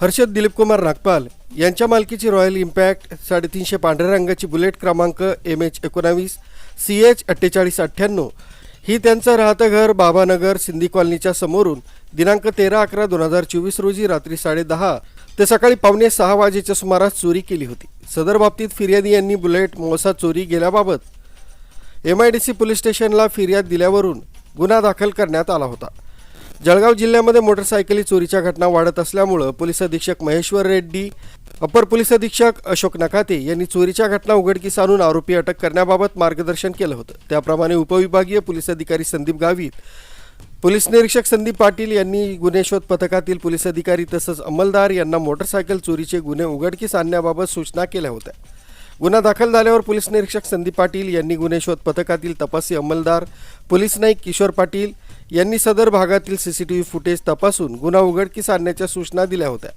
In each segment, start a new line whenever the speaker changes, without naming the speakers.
हर्षद दिलीपकुमार नागपाल यांच्या मालकीची royal impact साडेतीनशे पांढऱ्या रंगाची बुलेट क्रमांक एम एच एकोणावीस सी एच अठ्ठेचाळीस अठ्ठ्याण्णव. ही त्यांचं राहतं घर बाबानगर सिंधी कॉलनीच्या समोरून दिनांक तेरा अकरा दोन हजार चोवीस रोजी रात्री साडेदहा ते सकाळी पावणे सहा वाजेच्या सुमारास चोरी केली होती. सदर बाबतीत फिर्यादी यांनी बुलेट मोसा चोरी गेल्याबाबत M I D C police station फिर्याद दिल्यावरून गुन्हा दाखल करण्यात आला होता. जळगाव जिल्ह्यामध्ये मोटरसायकली चोरीच्या घटना वाढत असल्यामुळं पोलीस अधीक्षक महेश्वर रेड्डी अपर पोलीस अधीक्षक अशोक नकाते यांनी चोरीच्या घटना उघडकीस आणून आरोपी अटक करण्याबाबत मार्गदर्शन केलं होतं. त्याप्रमाणे उपविभागीय पोलीस अधिकारी संदीप गावित पोलीस निरीक्षक संदीप पाटील यांनी गुन्हे शोध पथकातील पोलीस अधिकारी तसंच अंमलदार यांना मोटरसायकल चोरीचे गुन्हे उघडकीस आणण्याबाबत सूचना केल्या होत्या. गुन्हा दाखल झाल्यावर पोलीस निरीक्षक संदीप पाटील यांनी गुन्हे शोध पथकातील तपासी अंमलदार पोलीस नाईक किशोर पाटील यांनी सदर भागातील सीसीटीव्ही फुटेज तपासून गुन्हा उघडकीस आणण्याच्या सूचना दिल्या होत्या.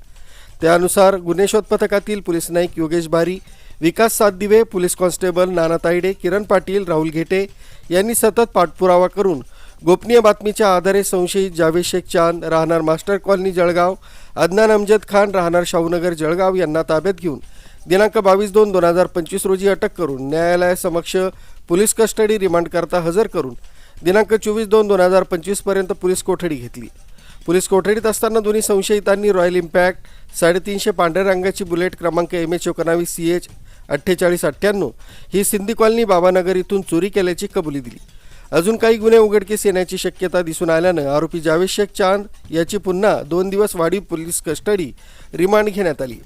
त्यानुसार गुन्हे शोध पथकातील police Naik Yogesh Bari Vikas Satdive police constable Nana Tayde Kiran Patil Rahul Ghete यांनी सतत पाठपुरावा करून गोपनीय बातमीच्या आधारे संशयित जावेद शेख चांद राहणार मास्टर कॉलनी जळगाव अदनान अमजद खान राहणार शाहूनगर जळगाव यांना ताब्यात घेऊन दिनांक बावीस दोन दोन हजार पंचवीस रोजी अटक करून न्यायालयासमक्ष पोलीस कस्टडी रिमांडकरता हजर करून दिनांक चोवीस दोन दोन हजार पंचवीसपर्यंत पोलीस कोठडी घेतली. पोलीस कोठडीत असताना दोन्ही संशयितांनी रॉयल इम्पॅक्ट साडेतीनशे पांढऱ्या रंगाची बुलेट क्रमांक एम एच एकोणावीस सी एच अठ्ठेचाळीस अठ्ठ्याण्णव ही सिंधी कॉलनी बाबानगर इथून चोरी केल्याची कबुली दिली. अजून काही गुन्हे उघडकीस येण्याची शक्यता दिसून आल्यानं आरोपी जावेद शेख चांद याची पुन्हा दोन दिवस वाढीव पोलीस कस्टडी रिमांड घेण्यात आली.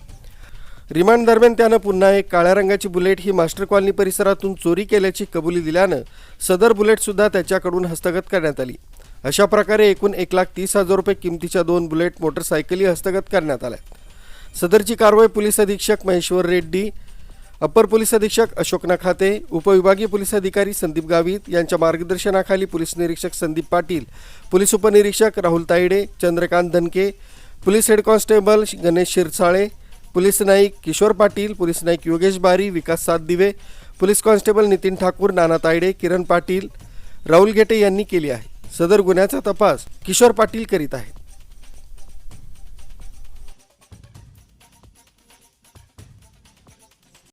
रिमांड दरम्यान त्यानं पुन्हा एक काळ्या रंगाची बुलेट ही मास्टर कॉलनी परिसरातून चोरी केल्याची कबुली दिल्यानं सदर बुलेटसुद्धा त्याच्याकडून हस्तगत करण्यात आली. अशा प्रकारे एकूण एक लाख तीस हजार रुपये किमतीच्या दोन बुलेट मोटरसायकली हस्तगत करण्यात आल्या. सदरची कारवाई पोलीस अधीक्षक महेश्वर रेड्डी अप्पर पोलीस अधीक्षक अशोक नखाते उपविभागीय पोलीस अधिकारी संदीप गावित यांच्या मार्गदर्शनाखाली पोलीस निरीक्षक संदीप पाटील पोलीस उपनिरीक्षक Rahul Tayde Chandrakant Dhanke police head constable Ganesh Shirsale police Naik Kishor Patil police Naik Yogesh Bari Vikas Satdive police constable Nitin Thakur Nana Tayde Kiran Patil Rahul Ghete यांनी केली आहे. सदर गुन्ह्याचा तपास किशोर पाटील करीत आहेत.